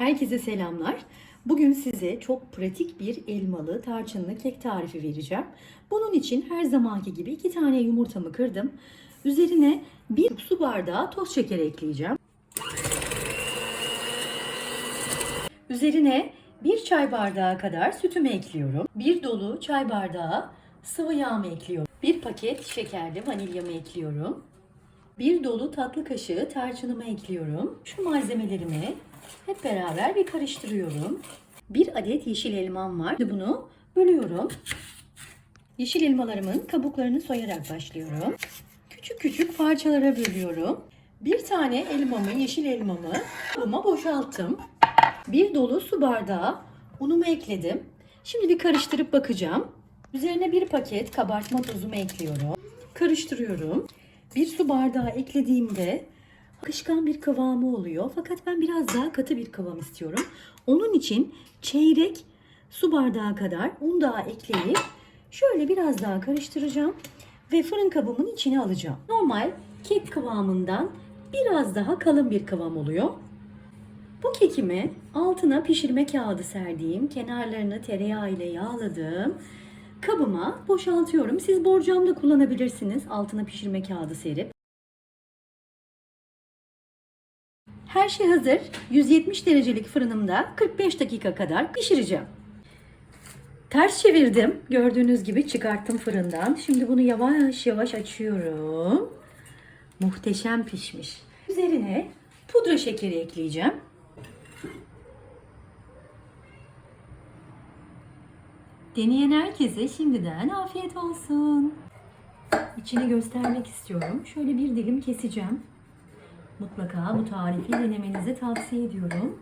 Herkese selamlar. Bugün size çok pratik bir elmalı tarçınlı kek tarifi vereceğim. Bunun için her zamanki gibi iki tane yumurtamı kırdım. Üzerine bir su bardağı toz şeker ekleyeceğim. Üzerine bir çay bardağı kadar sütümü ekliyorum. Bir dolu çay bardağı sıvı yağımı ekliyorum. Bir paket şekerli vanilyamı ekliyorum. Bir dolu tatlı kaşığı tarçınımı ekliyorum. Şu malzemelerimi hep beraber bir karıştırıyorum. Bir adet yeşil elmam var. Bunu bölüyorum. Yeşil elmalarımın kabuklarını soyarak başlıyorum. Küçük küçük parçalara bölüyorum. Bir tane elmamı, yeşil elmamı kabıma boşalttım. Bir dolu su bardağı unumu ekledim. Şimdi bir karıştırıp bakacağım. Üzerine bir paket kabartma tozumu ekliyorum. Karıştırıyorum. Bir su bardağı eklediğimde akışkan bir kıvamı oluyor. Fakat ben biraz daha katı bir kıvam istiyorum. Onun için çeyrek su bardağı kadar un daha ekleyip şöyle biraz daha karıştıracağım ve fırın kabımın içine alacağım. Normal kek kıvamından biraz daha kalın bir kıvam oluyor. Bu kekimi altına pişirme kağıdı serdiğim, kenarlarını tereyağı ile yağladığım kabıma boşaltıyorum. Siz borcam da kullanabilirsiniz altına pişirme kağıdı serip. Her şey hazır. 170 derecelik fırınımda 45 dakika kadar pişireceğim. Ters çevirdim. Gördüğünüz gibi çıkarttım fırından. Şimdi bunu yavaş yavaş açıyorum. Muhteşem pişmiş. Üzerine pudra şekeri ekleyeceğim. Deneyen herkese şimdiden afiyet olsun. İçini göstermek istiyorum. Şöyle bir dilim keseceğim. Mutlaka bu tarifi denemenizi tavsiye ediyorum.